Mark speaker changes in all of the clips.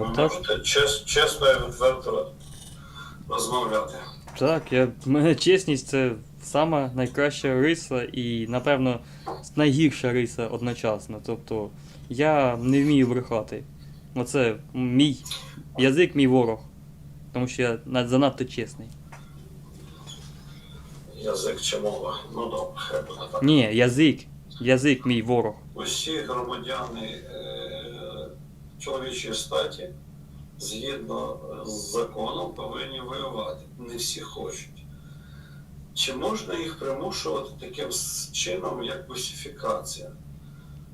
Speaker 1: Так,
Speaker 2: можете чес- чесно і відверто розмовляти.
Speaker 1: так, я, чесність це сама найкраща риса і, напевно, найгірша риса одночасно. Тобто, я не вмію брехати. Оце мій язик, мій ворог. Тому що я занадто чесний.
Speaker 2: Язик чи мова. Ну добре, хай буде так.
Speaker 1: Ні, язик. Язик мій ворог.
Speaker 2: Усі громадяни е, чоловічої статі згідно з законом повинні воювати. Не всі хочуть. Чи можна їх примушувати таким чином, як босифікація?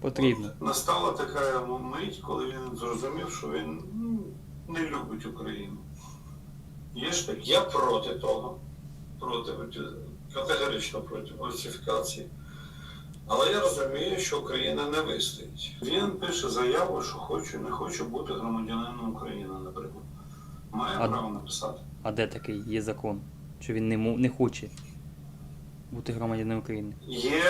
Speaker 1: Потрібно.
Speaker 2: От Настала така мить, коли він зрозумів, що він ну, не любить Україну. Є ж так, я проти того, проти категорично проти босифікації. Але я розумію, що Україна не вистоїть. Він пише заяву, що хочу, не хочу бути громадянином України, наприклад. Має
Speaker 1: А-
Speaker 2: право написати.
Speaker 1: А де такий є закон? Що він не, не хоче бути громадянином України?
Speaker 2: Є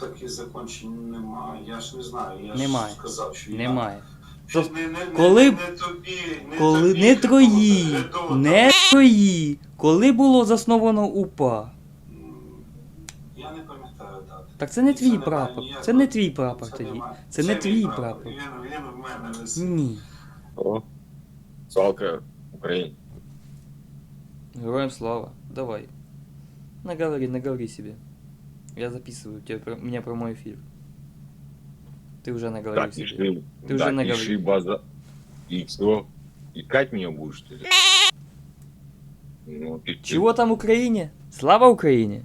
Speaker 2: такий закон чи немає, я ж не знаю. Я
Speaker 1: Немає.
Speaker 2: ж сказав, що я
Speaker 1: Немає.
Speaker 2: Що не, не,
Speaker 1: Коли-
Speaker 2: не, не тобі, не
Speaker 1: Коли
Speaker 2: тобі,
Speaker 1: не твої, не твої. Коли було засновано УПА? Так це не
Speaker 2: І
Speaker 1: твій
Speaker 2: немає
Speaker 1: прапор.
Speaker 2: ніякого-
Speaker 1: Це не твій прапор тоді.
Speaker 2: немає.
Speaker 1: Це не
Speaker 2: мій
Speaker 1: твій прапор.
Speaker 2: Він, він в мене висить.
Speaker 1: Ні.
Speaker 3: О, Салка Україні.
Speaker 1: Героям слава. Давай. Наговори, наговори себе. Я записываю тебе, про- у меня прямой эфир. Ты уже наговорил
Speaker 3: Так,
Speaker 1: себе.
Speaker 3: пиши.
Speaker 1: Ты уже
Speaker 3: да,
Speaker 1: наговорил.
Speaker 3: пиши база. И что? Икать меня будешь, что ли? Ну, ты,
Speaker 1: Чего там Украине? Слава Украине!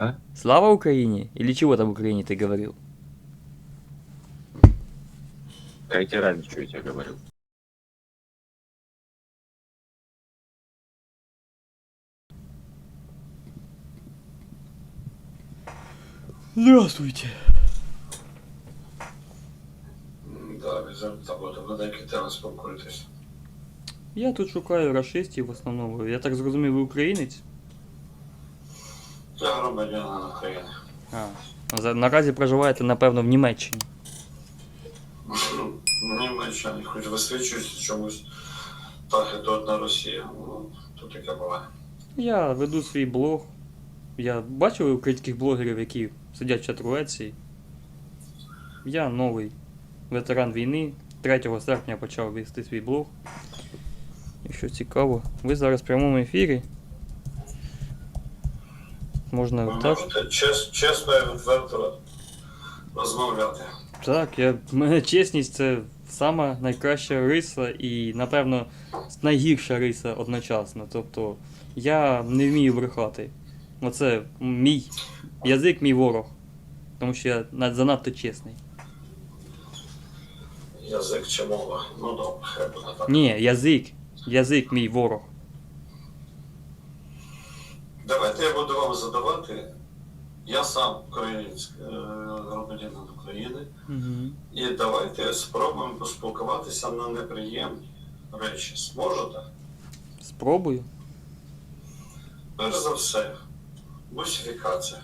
Speaker 3: А?
Speaker 1: Слава Украине? Или чего там Украине ты говорил?
Speaker 3: Какая тебе разница, что я тебе говорил?
Speaker 1: Здравствуйте.
Speaker 2: М, Да, візьмемо тобою, на деякі теми спілкуйтесь.
Speaker 1: Я тут шукаю расистів в основному. Я так зрозумів, ви українець?
Speaker 2: Я громадянин України.
Speaker 1: А. За- Наразі проживаєте, напевно, в Німеччині.
Speaker 2: Німеччина, хоч висвічується чомусь так і тут на Росії. Ну, тут таке буває.
Speaker 1: Я веду свій блог. Я бачив українських блогерів, які сидять в чатруеці. Я новий ветеран війни. 3 серпня почав вести свій блог. Якщо цікаво, ви зараз в прямому ефірі. Можна так.
Speaker 2: чес, чесно і відверто розмовляти.
Speaker 1: Так, я, мене чесність це сама найкраща риса і, напевно, найгірша риса одночасно. Тобто, я не вмію брехати. Оце мій язик, мій ворог. Тому що я занадто чесний.
Speaker 2: Язик чи мова. Ну добре, хай буде так.
Speaker 1: Ні, язик. Язик мій ворог.
Speaker 2: Давайте я буду вам задавати. Я сам українець, е, громадянин України.
Speaker 1: Угу.
Speaker 2: І давайте спробуємо поспілкуватися на неприємні речі. Зможете?
Speaker 1: Спробую.
Speaker 2: Перш за все, бусифікація.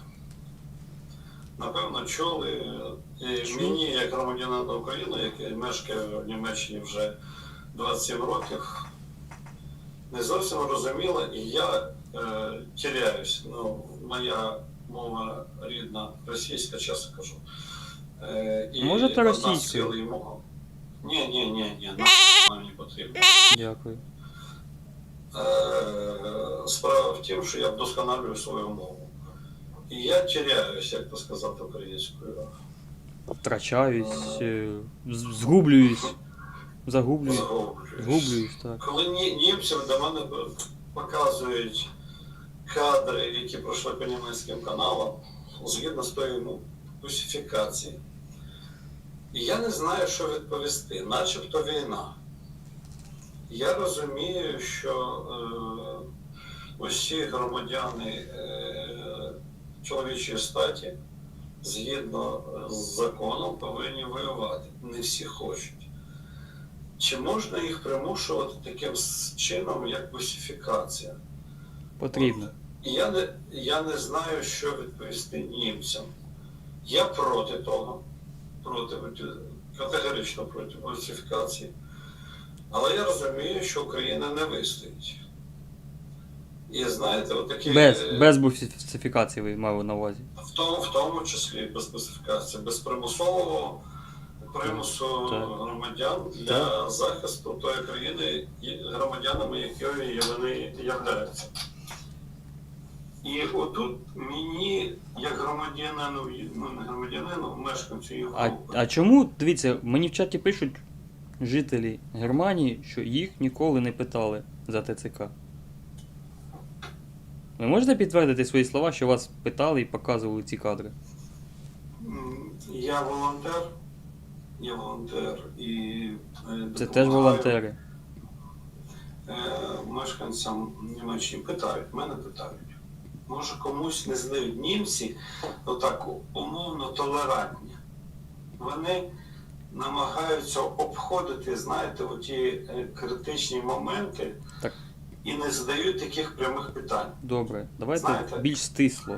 Speaker 2: Напевно, чули. І мені, як громадянин України, який мешкає в Німеччині вже 27 років, не зовсім розуміло, і я е, тіряюсь. Ну, моя мова рідна, російська, чесно кажу. Е, і
Speaker 1: Можете російською?
Speaker 2: мого. Ні, ні, ні, ні, нам не потрібно.
Speaker 1: Дякую.
Speaker 2: Е, Справа в тім, що я вдосконалюю свою мову. І я теряюсь, як то сказати українською.
Speaker 1: Втрачаюсь, е, згублююсь. Загублююсь. Згублююсь, так.
Speaker 2: Коли ні- німці до мене показують кадри, які пройшли по німецьким каналам, згідно з тої ну, русифікації. Я не знаю, що відповісти, начебто війна. Я розумію, що е, усі громадяни е, чоловічої статі згідно з законом повинні воювати. Не всі хочуть. Чи можна їх примушувати таким чином, як босифікація?
Speaker 1: Потрібно.
Speaker 2: І я не, я не знаю, що відповісти німцям. Я проти того, проти категорично проти русифікації. Але я розумію, що Україна не вистоїть. І знаєте, отакі.
Speaker 1: Без,
Speaker 2: е,
Speaker 1: без бусифікації ви мали на увазі.
Speaker 2: В тому, в тому числі без специфікації, без примусового примусу
Speaker 1: Так.
Speaker 2: громадян для захисту тої країни, громадянами якої вони являються. І отут мені, як громадянину, ну не громадянину, мешканцю
Speaker 1: А,
Speaker 2: Європи,
Speaker 1: а чому, дивіться, мені в чаті пишуть жителі Германії, що їх ніколи не питали за ТЦК. Ви можете підтвердити свої слова, що вас питали і показували ці кадри?
Speaker 2: м, я волонтер, я волонтер і е,
Speaker 1: Це теж
Speaker 2: допомагаю
Speaker 1: волонтери.
Speaker 2: е, мешканцям Німеччини питають, мене питають. Може комусь не знають німці, отак умовно толерантні. Вони намагаються обходити, знаєте, оті е, критичні моменти
Speaker 1: Так.
Speaker 2: і не задають таких прямих питань.
Speaker 1: Добре, давайте
Speaker 2: Знаєте-
Speaker 1: більш стисло.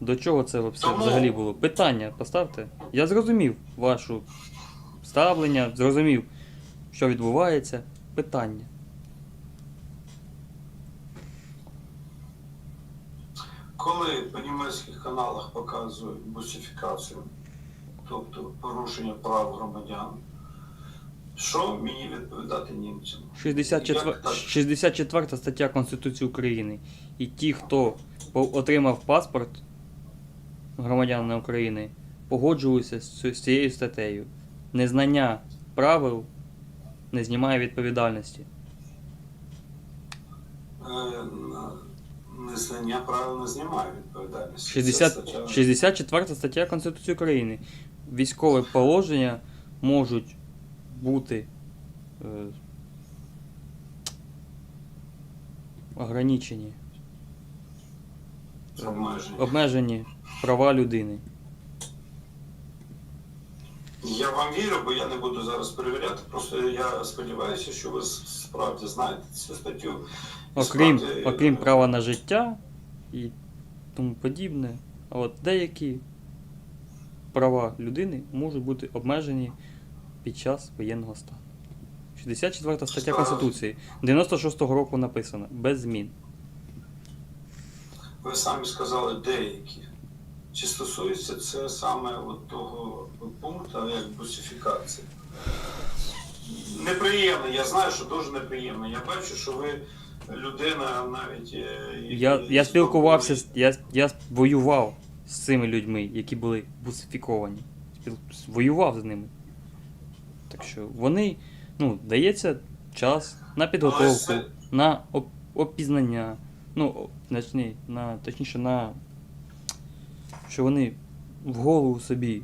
Speaker 1: До чого це все
Speaker 2: Тому-
Speaker 1: взагалі було? Питання поставте. Я зрозумів вашу ставлення, зрозумів, що відбувається. Питання.
Speaker 2: Коли по німецьких каналах показують бусифікацію, тобто порушення прав громадян, що мені відповідати німцям?
Speaker 1: 64,
Speaker 2: Як
Speaker 1: 64 стаття Конституції України. І ті, хто отримав паспорт громадянина України, погоджуються з цією статтею. Незнання правил не знімає відповідальності.
Speaker 2: На- Незнання правил не знімає відповідальність.
Speaker 1: 60,
Speaker 2: стаття-
Speaker 1: 64 стаття Конституції України. Військове положення можуть бути е, ограничені,
Speaker 2: Обмежені.
Speaker 1: обмежені права людини.
Speaker 2: Я вам вірю, бо я не буду зараз перевіряти. Просто я сподіваюся, що ви справді знаєте цю статтю.
Speaker 1: Окрім,
Speaker 2: справді,
Speaker 1: окрім
Speaker 2: е,
Speaker 1: права на життя і тому подібне. А от деякі права людини можуть бути обмежені під час воєнного стану. 64 стаття. Конституції 96-го року написано без змін.
Speaker 2: Ви самі сказали деякі. Чи стосується це саме от того пункту, як бусифікація? Неприємно, я знаю, що дуже неприємно. Я бачу, що ви людина навіть. е,
Speaker 1: Я, я спілкувався, я, я воював з цими людьми, які були бусифіковані. Воював з ними. Так що вони, ну, дається час на підготовку,
Speaker 2: це-
Speaker 1: на опізнання. Ну, точні, на, точніше, на. Що вони в голову собі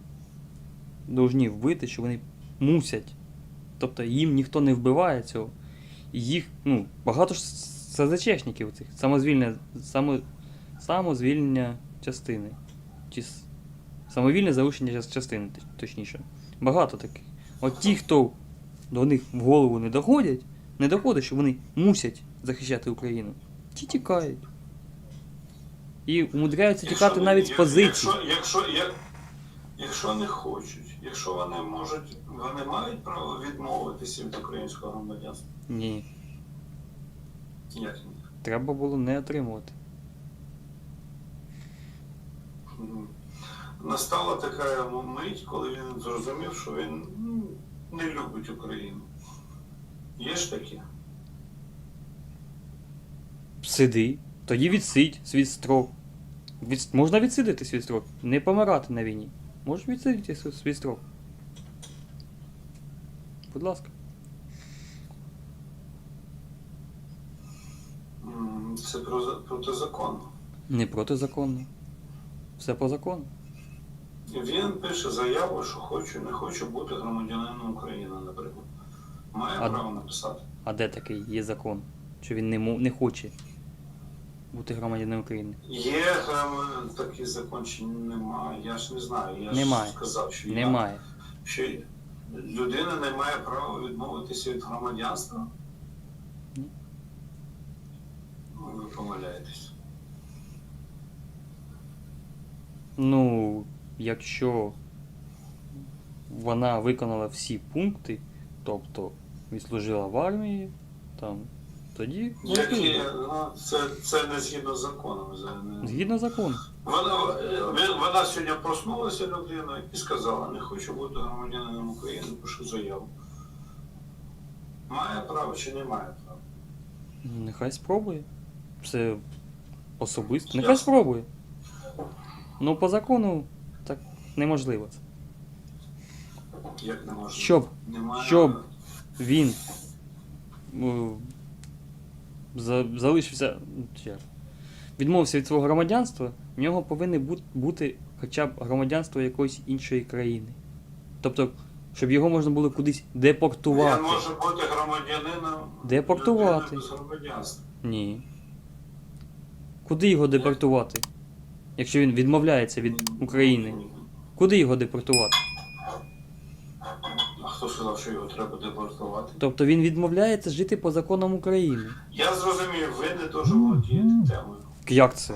Speaker 1: повинні вбити, що вони мусять. Тобто їм ніхто не вбиває цього. Їх, ну, багато ж СЗЧшників цих, самозвільне, само, самозвільнення частини. Чи самовільне залишення частини, точніше. Багато таких. От ті, хто до них в голову не доходять, не доходить, що вони мусять захищати Україну, ті тікають. І умудряються тікати навіть з позицій.
Speaker 2: Якщо, якщо, як- якщо не хочуть, якщо вони можуть, вони мають право відмовитися від українського громадянства.
Speaker 1: Ні,
Speaker 2: Як ні?
Speaker 1: треба було не отримувати.
Speaker 2: Настала така мить, коли він зрозумів, що він ну, не любить Україну. Є ж таке?
Speaker 1: Сиди, тоді відсидь свій строк. Від... Можна відсидити свій строк, не помирати на війні. Можеш відсидіти свій- строк. Будь ласка.
Speaker 2: Це про- протизаконно.
Speaker 1: Не протизаконно. Все по закону.
Speaker 2: Він пише заяву, що хочу, не хочу бути громадянином України, наприклад. Має
Speaker 1: А-
Speaker 2: право написати.
Speaker 1: А де такий є закон? Що він не, не хоче бути громадянином України?
Speaker 2: Є грам- такий закон чи немає? Я ж не знаю. Я
Speaker 1: Немає.
Speaker 2: ж сказав, що, я-
Speaker 1: Немає.
Speaker 2: що людина не має права відмовитися від громадянства.
Speaker 1: Ні.
Speaker 2: Ну, ви помиляєтесь.
Speaker 1: Ну, якщо вона виконала всі пункти, тобто відслужила в армії, там, тоді
Speaker 2: Які, ну, це, це не згідно з законом. не-
Speaker 1: Згідно закону.
Speaker 2: Вона, вона сьогодні проснулася людина і сказала, не хочу бути громадянином України, пишу заяву. Має право чи не має права?
Speaker 1: Нехай спробує. Це особисто.
Speaker 2: Ясно.
Speaker 1: Нехай спробує. Ну, по закону так неможливо.
Speaker 2: Як не може?
Speaker 1: Щоб
Speaker 2: Немає.
Speaker 1: щоб він е, залишився. ну, Відмовився від свого громадянства, в нього повинне бути хоча б громадянство якоїсь іншої країни. Тобто, щоб його можна було кудись депортувати.
Speaker 2: Він може бути громадянином
Speaker 1: Депортувати.
Speaker 2: без громадянства.
Speaker 1: Ні. Куди його депортувати? Якщо він відмовляється від України. Куди його депортувати?
Speaker 2: Хто сказав, що його треба депортувати?
Speaker 1: Тобто він відмовляється жити по законам України.
Speaker 2: Я зрозумів, ви не дуже володієте темою.
Speaker 1: Як це?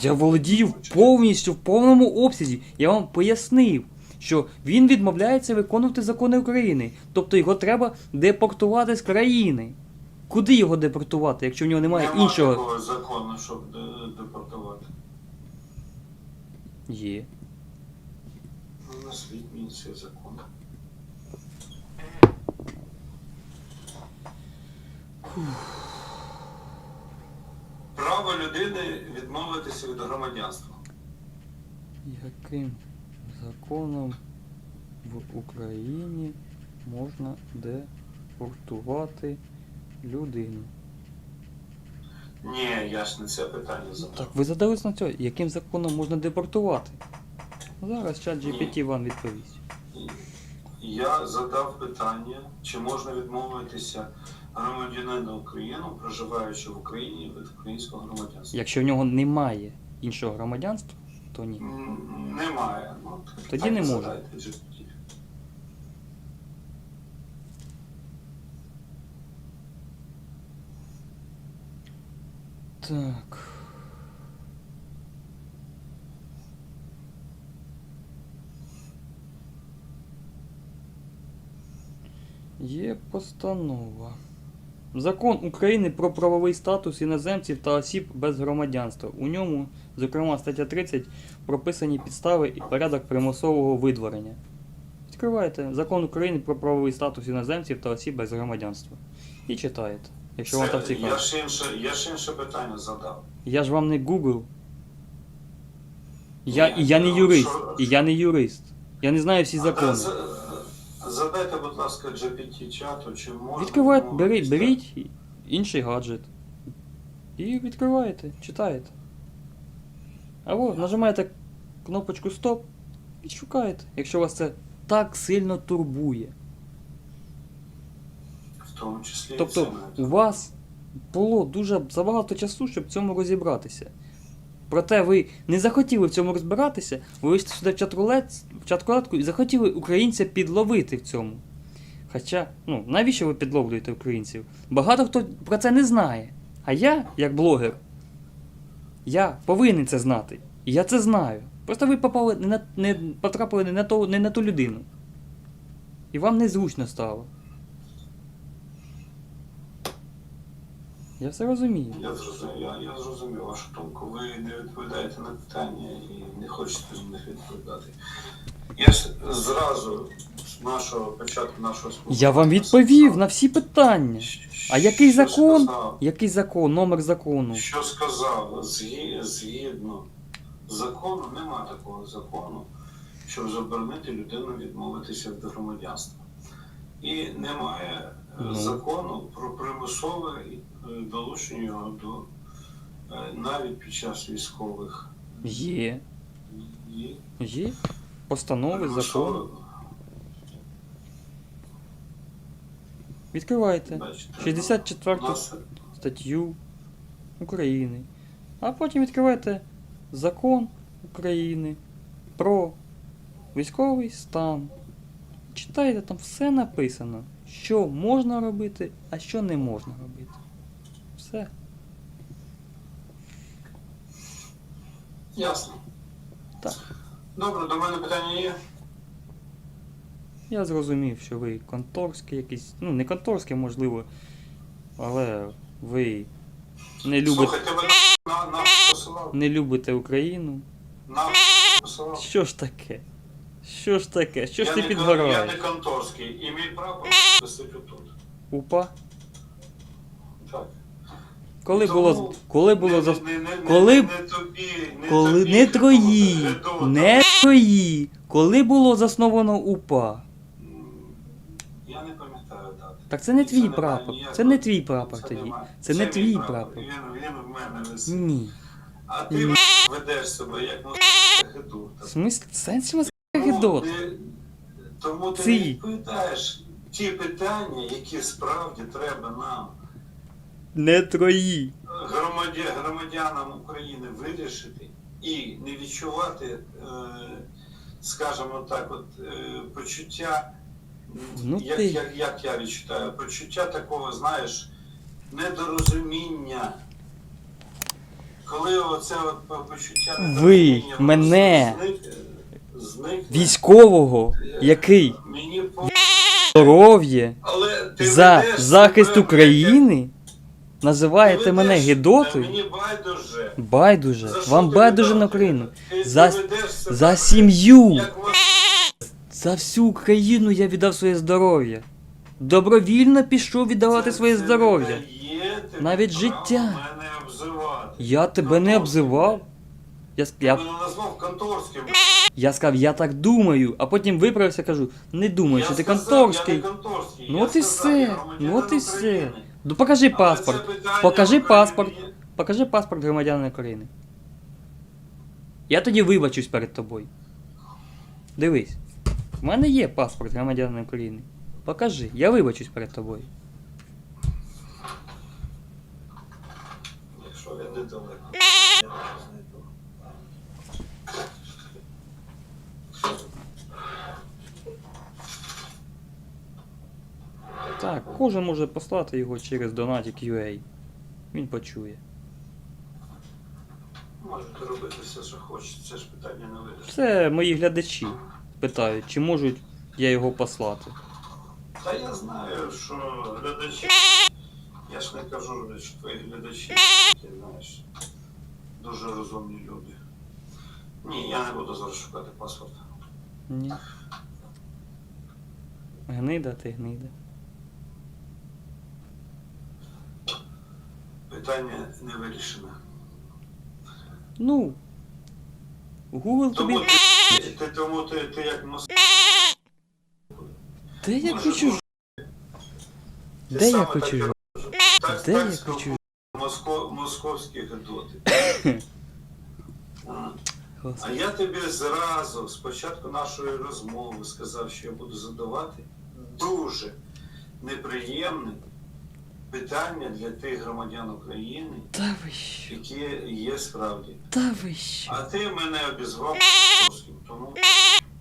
Speaker 1: Я володію повністю в повному обсязі. Я вам пояснив, що він відмовляється виконувати закони України. Тобто його треба депортувати з країни. Куди його депортувати, якщо в нього немає
Speaker 2: Нема
Speaker 1: іншого?
Speaker 2: такого закону, щоб де- депортувати.
Speaker 1: Є.
Speaker 2: Ну, Назвіть мені цей закон. Право людини відмовитися від громадянства.
Speaker 1: Яким законом в Україні можна депортувати людину?
Speaker 2: Ні, я ж не це питання задав.
Speaker 1: Так, ви задались на цього, яким законом можна депортувати? Зараз чат GPT вам відповість.
Speaker 2: Я задав питання, чи можна відмовитися громадянина України, проживаючи в Україні від українського громадянства.
Speaker 1: Якщо в нього немає іншого громадянства, то ні.
Speaker 2: М, Немає. Ну,
Speaker 1: Тоді
Speaker 2: так
Speaker 1: не може.
Speaker 2: задайте GPT.
Speaker 1: Так. Є постанова. Закон України про правовий статус іноземців та осіб без громадянства. У ньому, зокрема, стаття 30, прописані підстави і порядок примусового видворення. Відкриваєте Закон України про правовий статус іноземців та осіб без громадянства. І читаєте, якщо вам так цікаво.
Speaker 2: я, ж інше, я ж інше питання задав.
Speaker 1: Я ж вам не Google. Я,
Speaker 2: Ні,
Speaker 1: і я не
Speaker 2: ну,
Speaker 1: юрист.
Speaker 2: що-
Speaker 1: І я не юрист. Я не знаю всі
Speaker 2: А,
Speaker 1: закони.
Speaker 2: За- Задайте, будь ласка, GPT чату, чи можна.
Speaker 1: Відкривайте, беріть, беріть інший гаджет. І відкриваєте, читаєте. Або нажимаєте кнопочку Стоп і шукаєте, якщо вас це так сильно турбує.
Speaker 2: В тому числі і
Speaker 1: Тобто у вас було дуже забагато часу, щоб в цьому розібратися. Проте ви не захотіли в цьому розбиратися, ви вийшли сюди в чат-рулет- чат-рулетку і захотіли українця підловити в цьому. Хоча, ну, навіщо ви підловлюєте українців? Багато хто про це не знає. А я, як блогер, я повинен це знати. І я це знаю. Просто ви попали не на, не, потрапили не на, ту, не на ту людину. І вам незручно стало. Я все розумію.
Speaker 2: Я зрозумів, я, я зрозумів вашу думку. Ви не відповідаєте на питання і не хочете на них відповідати. Я ж зразу з нашого початку нашого спілкування
Speaker 1: Я вам відповів на всі питання. А який
Speaker 2: що
Speaker 1: закон?
Speaker 2: сказав,
Speaker 1: Який закон, номер закону?
Speaker 2: Що сказав, Згі- згідно закону, нема такого закону, щоб заборонити людину відмовитися від громадянства. І немає е,
Speaker 1: Ну.
Speaker 2: закону про примусове е, долучення його до е, навіть під час військових
Speaker 1: Є.
Speaker 2: дій.
Speaker 1: Є. Постанови,
Speaker 2: Примусове-
Speaker 1: закони. Відкривайте. 64
Speaker 2: у
Speaker 1: статтю України. А потім відкривайте закон України про військовий стан. Читайте, там все написано, що можна робити, а що не можна робити. Все.
Speaker 2: Ясно.
Speaker 1: Так.
Speaker 2: Добре, до мене питання є.
Speaker 1: Я зрозумів, що ви конторський якийсь. Ну, не конторський, можливо, але ви не любите,
Speaker 2: Слухай, тебе на, на посилав?
Speaker 1: не любите Україну.
Speaker 2: На посилав?
Speaker 1: Що ж таке? Що ж таке? Що ж
Speaker 2: я
Speaker 1: ти
Speaker 2: не, кон- Я
Speaker 1: підгораєш?
Speaker 2: не конторський, і мій прапор висить отут.
Speaker 1: Упа? Коли
Speaker 2: Тому
Speaker 1: було, коли було за...
Speaker 2: не, не, не,
Speaker 1: коли-
Speaker 2: не, не тобі, не
Speaker 1: Коли
Speaker 2: тобі,
Speaker 1: не трої, не трої. Коли було засновано УПА?
Speaker 2: Я не пам'ятаю дати.
Speaker 1: Так це не
Speaker 2: І
Speaker 1: твій прапор. Це не твій прапор
Speaker 2: це
Speaker 1: тоді.
Speaker 2: немає.
Speaker 1: Це не твій прапор.
Speaker 2: Він, він в мене висить.
Speaker 1: Ні.
Speaker 2: А ти
Speaker 1: Ні.
Speaker 2: ведеш себе як Гедота.
Speaker 1: Смислі, сенсі вас
Speaker 2: Тому ти- Тому ти
Speaker 1: Ці.
Speaker 2: не відповідаєш ті питання, які справді треба нам,
Speaker 1: Не трої.
Speaker 2: громадянам України, вирішити і не відчувати, е, скажімо так, от, е, почуття,
Speaker 1: Ну
Speaker 2: як,
Speaker 1: ти.
Speaker 2: як, як я відчуваю, почуття такого, знаєш, недорозуміння. Коли оце от почуття
Speaker 1: Ви мене,
Speaker 2: зник-
Speaker 1: Військового, який
Speaker 2: Мені
Speaker 1: здоров'я за захист України, називаєте мене
Speaker 2: Та
Speaker 1: Гедотою?
Speaker 2: Мені байдуже.
Speaker 1: Байдуже.
Speaker 2: За
Speaker 1: Вам байдуже на Україну. За-
Speaker 2: ти ведеш себе
Speaker 1: За сім'ю.
Speaker 2: Як
Speaker 1: За всю Україну я віддав своє здоров'я. Добровільно пішов віддавати
Speaker 2: це-
Speaker 1: своє
Speaker 2: це
Speaker 1: здоров'я.
Speaker 2: не дає тобі
Speaker 1: Навіть
Speaker 2: права
Speaker 1: життя.
Speaker 2: Мене обзивати.
Speaker 1: Я тебе не обзивав. Я,
Speaker 2: Я
Speaker 1: я,
Speaker 2: мене назвав конторським.
Speaker 1: я сказав, я так думаю, а потім виправився, кажу, не думаю, що ти
Speaker 2: сказав,
Speaker 1: конторський.
Speaker 2: Я не конторський.
Speaker 1: Ну
Speaker 2: Я
Speaker 1: от і
Speaker 2: сказав, я
Speaker 1: все,
Speaker 2: громадянин
Speaker 1: ну от і все.
Speaker 2: України.
Speaker 1: Ну покажи
Speaker 2: Але
Speaker 1: паспорт.
Speaker 2: це питання
Speaker 1: Покажи
Speaker 2: України
Speaker 1: паспорт. Покажи паспорт громадянина України. Я тоді вибачусь перед тобою. Дивись. У мене є паспорт громадянина України. Покажи, я вибачусь перед тобою.
Speaker 2: Якщо він недалеко. Я його знайду.
Speaker 1: Так, кожен може послати його через Donatic UA. Він почує.
Speaker 2: Можете робити все, що хочете, це ж питання не вирішить.
Speaker 1: Це мої глядачі питають, чи можуть я його послати.
Speaker 2: Та я знаю, що глядачі. Я ж не кажу, що твої глядачі, ти знаєш, дуже розумні люди. Ні, я не буду зараз шукати паспорт.
Speaker 1: Ні. Гнида ти гнида.
Speaker 2: Питання не вирішене.
Speaker 1: Ну. Google тобі.
Speaker 2: Тому ти, ти, тому ти, ти як мос...
Speaker 1: Де я
Speaker 2: Може,
Speaker 1: хочу?
Speaker 2: ти
Speaker 1: Де я
Speaker 2: саме
Speaker 1: хочу?
Speaker 2: так робиш. Так,
Speaker 1: Де
Speaker 2: так
Speaker 1: я
Speaker 2: спілкуються
Speaker 1: хочу?
Speaker 2: Моско... московські гедоти. А. А я тобі зразу з початку нашої розмови сказав, що я буду задавати дуже неприємне питання для тих громадян України,
Speaker 1: Та ви що?
Speaker 2: які є справді.
Speaker 1: Та ви що?
Speaker 2: А ти мене обізвав русським, тому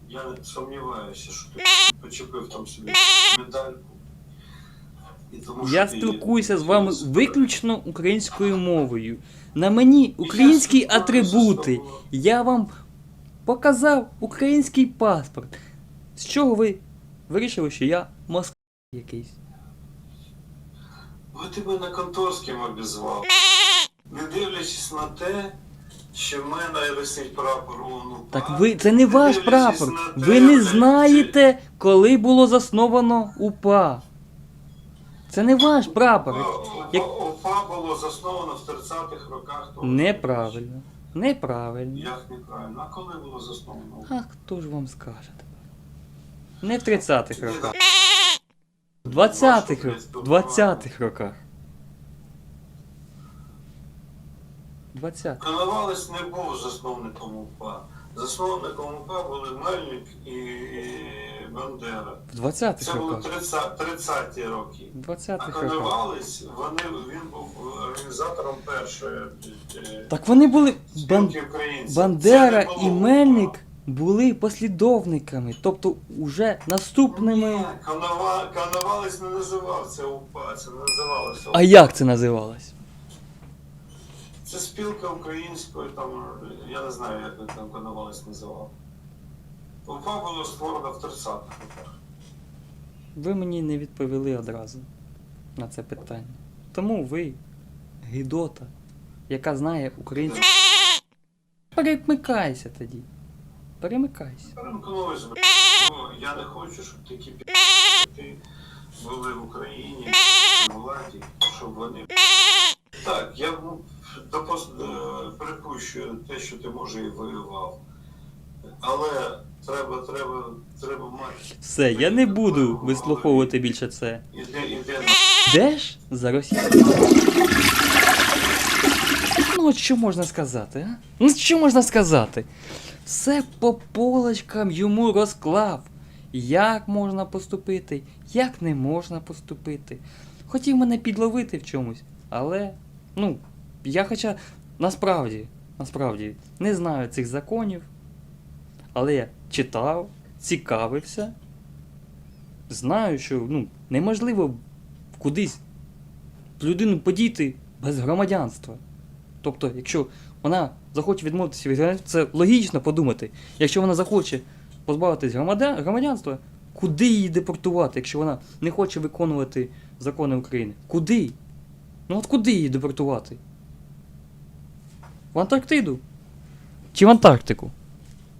Speaker 2: я не сумніваюся, що ти почепив там собі медальку. І тому,
Speaker 1: Я
Speaker 2: що ти-
Speaker 1: спілкуюся з вами виключно українською мовою. На мені українські атрибути. Я вам показав український паспорт. З чого ви вирішили, що я москва якийсь?
Speaker 2: Ви тебе на конторським обізвав. Не дивлячись на те, що в мене висить прапор ООН.
Speaker 1: Так ви це не ваш
Speaker 2: дивлячись
Speaker 1: прапор.
Speaker 2: на те,
Speaker 1: Ви не
Speaker 2: блядь,
Speaker 1: знаєте, коли було засновано УПА. Це не ваш прапор. Як-
Speaker 2: ОПА було засновано в 30-х роках того.
Speaker 1: Неправильно. Неправильно.
Speaker 2: Як неправильно? А коли було засновано?
Speaker 1: А хто ж вам скаже? Не в 30-х роках. В 20-х роках. В 20-х роках. 20
Speaker 2: Коновалець не був засновником УПА. Засновником УПА були Мельник і Бандера.
Speaker 1: В 20-х
Speaker 2: Це були
Speaker 1: роках.
Speaker 2: 30 30-ті роки.
Speaker 1: В
Speaker 2: А
Speaker 1: 20-х роках.
Speaker 2: Коновалець, вони, він був організатором першої е,
Speaker 1: Так вони були. Бан...
Speaker 2: спілки українців.
Speaker 1: Бандера
Speaker 2: не
Speaker 1: і
Speaker 2: було
Speaker 1: Мельник
Speaker 2: УПА.
Speaker 1: Були послідовниками, тобто уже наступними.
Speaker 2: Ні, Конова- Коновалець не називав це УПА, це називалося
Speaker 1: А як це називалось?
Speaker 2: Це спілка української, там, я не знаю, як він там Коновалець називав. УПА було створено в 30-х роках.
Speaker 1: Ви мені не відповіли одразу на це питання. Тому ви гідота, яка знає українську. Перемикайся тоді. Перемикайся.
Speaker 2: Ну, я не хочу, щоб такі пі***ти були в Україні, в владі, щоб вони. Так, я ну, допус... е, припущую те, що ти може і воював. Але треба, треба, треба мати.
Speaker 1: Все, я не буду вислуховувати більше це.
Speaker 2: Іде, іде
Speaker 1: Де ж за Росію? Ну, от що можна сказати, а? Ну, що можна сказати? Все по полочкам йому розклав. Як можна поступити, як не можна поступити. Хотів мене підловити в чомусь, але, ну, я хоча насправді, насправді, не знаю цих законів, але я читав, цікавився. Знаю, що ну, неможливо кудись людину подіти без громадянства. Тобто, якщо вона захоче відмовитися від громадянства, це логічно подумати. Якщо вона захоче позбавитись громадянства, куди її депортувати, якщо вона не хоче виконувати закони України? Куди? Ну от куди її депортувати? В Антарктиду? Чи в Антарктику?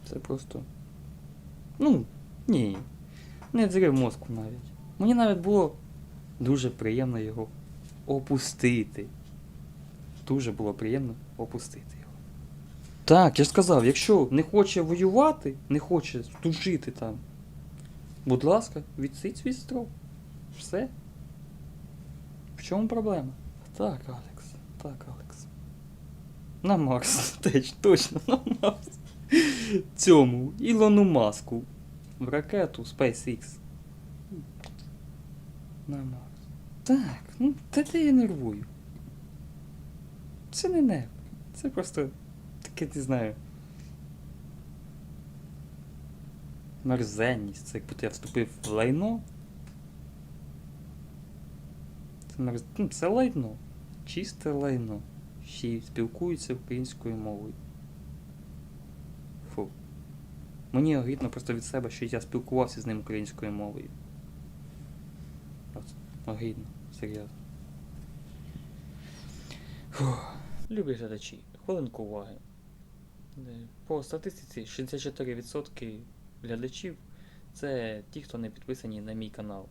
Speaker 1: Це просто. Ну, ні. Не взрив мозку навіть. Мені навіть було дуже приємно його опустити. Дуже було приємно опустити його. Так, я ж сказав, якщо не хоче воювати, не хоче тут жити там, будь ласка, відсидь свій строк. Все. В чому проблема? Так, Алекс, так, Алекс. На Марс, теж, точно, на Марс. Цьому Ілону Маску. В ракету SpaceX. На Марс. Так, ну та я нервую. Це не нерв. Це просто таке, не знаю. Мерзенність. Це як будто я вступив в лайно. Це мерз... ну, це лайно. Чисте лайно. Ще й спілкуються українською мовою. Фу. Мені огидно просто від себе, що я спілкувався з ним українською мовою. От, огидно, серйозно. Фух. Любі глядачі, хвилинку уваги. Е, По статистиці 64% глядачів це ті, хто не підписані на мій канал.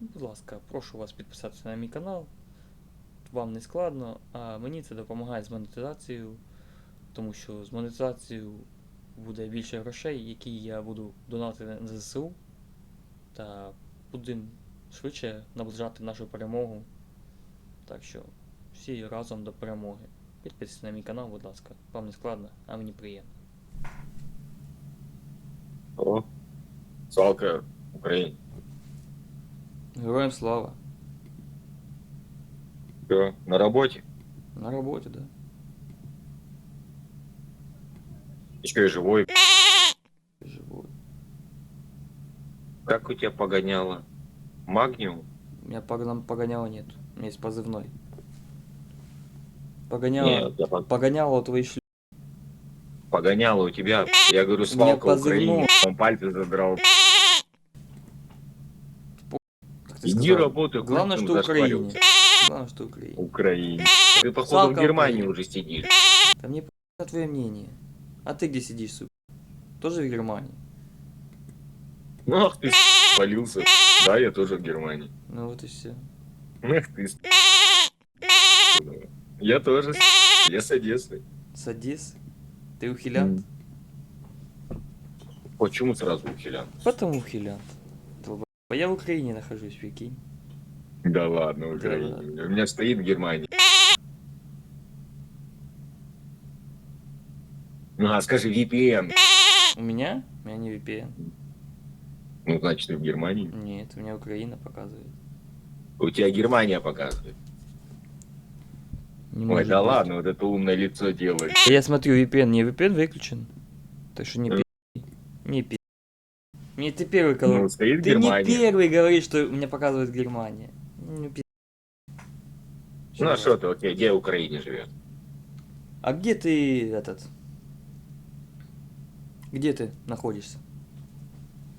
Speaker 1: Будь ласка, прошу вас підписатися на мій канал. Вам не складно, а мені це допомагає з монетизацією, тому що з монетизацією буде більше грошей, які я буду донатити на ЗСУ, та будемо швидше наближати нашу перемогу. Так що всі разом до перемоги. Підписуйтесь на мій канал, будь ласка. Вам не складно, а мені приємно.
Speaker 3: О, свалка Украине.
Speaker 1: Героям слава!
Speaker 3: Всё, на работе.
Speaker 1: На роботі, да.
Speaker 3: Еще и живой.
Speaker 1: Живу.
Speaker 3: Как у тебя погоняло? Магниум?
Speaker 1: У меня погон- погоняла нет. У меня есть позывной. Погоняла.
Speaker 3: Нет, я пог-
Speaker 1: Погоняла твои шлю.
Speaker 3: погоняло у тебя. Я говорю, свалка. Украине. Он пальцы задрал.
Speaker 1: Ты
Speaker 3: Иди
Speaker 1: сказал.
Speaker 3: работай,
Speaker 1: Главное, что Украине. Главное, что Украине.
Speaker 3: Украине. Ты, походу,
Speaker 1: Свалка
Speaker 3: в Германии
Speaker 1: Украине.
Speaker 3: уже сидишь.
Speaker 1: Да мне на твое мнение. А ты где сидишь, сука? Тоже в Германии?
Speaker 3: Ну, ах ты, полился. Да, я тоже в Германии.
Speaker 1: Ну вот и все.
Speaker 3: Ах ты, Я тоже, я с Одессы.
Speaker 1: С Одессы? Ты ухилянт?
Speaker 3: Почему сразу ухилян?
Speaker 1: Потому ухилянт. А я в Украине нахожусь, прикинь.
Speaker 3: Да ладно, в Украине. У меня стоит в Германии. Ну, а скажи VPN.
Speaker 1: У меня? У меня не VPN.
Speaker 3: Ну, значит, ты в Германии.
Speaker 1: Нет, у меня Украина показывает.
Speaker 3: У тебя Германия показывает.
Speaker 1: Не
Speaker 3: Ой, да
Speaker 1: быть.
Speaker 3: ладно, вот это умное лицо делает.
Speaker 1: Я смотрю, VPN, не VPN выключен. Так что не
Speaker 3: Э.
Speaker 1: пи***. Не пи***. Не ты первый, кого...
Speaker 3: Ну, стоит
Speaker 1: ты не
Speaker 3: Германия.
Speaker 1: первый говоришь, что мне показывает Германия. Не пи***.
Speaker 3: Ну, а что ты, окей, где в Украине живет?
Speaker 1: А где ты этот? Где ты находишься?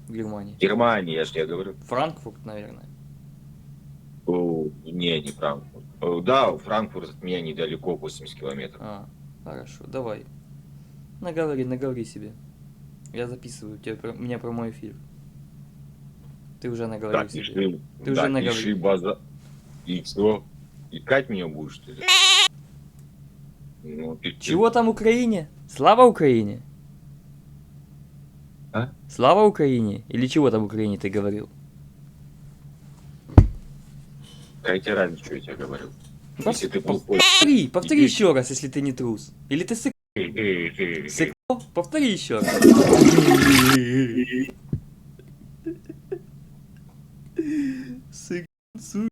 Speaker 1: в Германии?
Speaker 3: Германия, я же тебе говорю.
Speaker 1: Франкфурт, наверное.
Speaker 3: Не, не Франкфурт. О, Да, Франкфурт от меня недалеко, 80 километров.
Speaker 1: А, хорошо, давай. Наговори, наговори себе. Я записываю тебе про, меня про мой эфир. Ты уже наговорил
Speaker 3: Так,
Speaker 1: себе.
Speaker 3: пиши,
Speaker 1: Ты уже
Speaker 3: да,
Speaker 1: наговорил.
Speaker 3: пиши база. И что? Искать меня будешь, что ли? Ну, ты-
Speaker 1: Чего там Украине? Слава Украине!
Speaker 3: А?
Speaker 1: Слава Украине? Или чего там Украине ты говорил?
Speaker 3: Какая тебе разница, что я тебе говорю?
Speaker 1: Ну,
Speaker 3: Если ты
Speaker 1: пов-
Speaker 3: плохой...
Speaker 1: Повтори, повтори
Speaker 3: Иди.
Speaker 1: еще раз, если ты не трус. Или ты сык... сыкло? Повтори еще раз. Сык... су-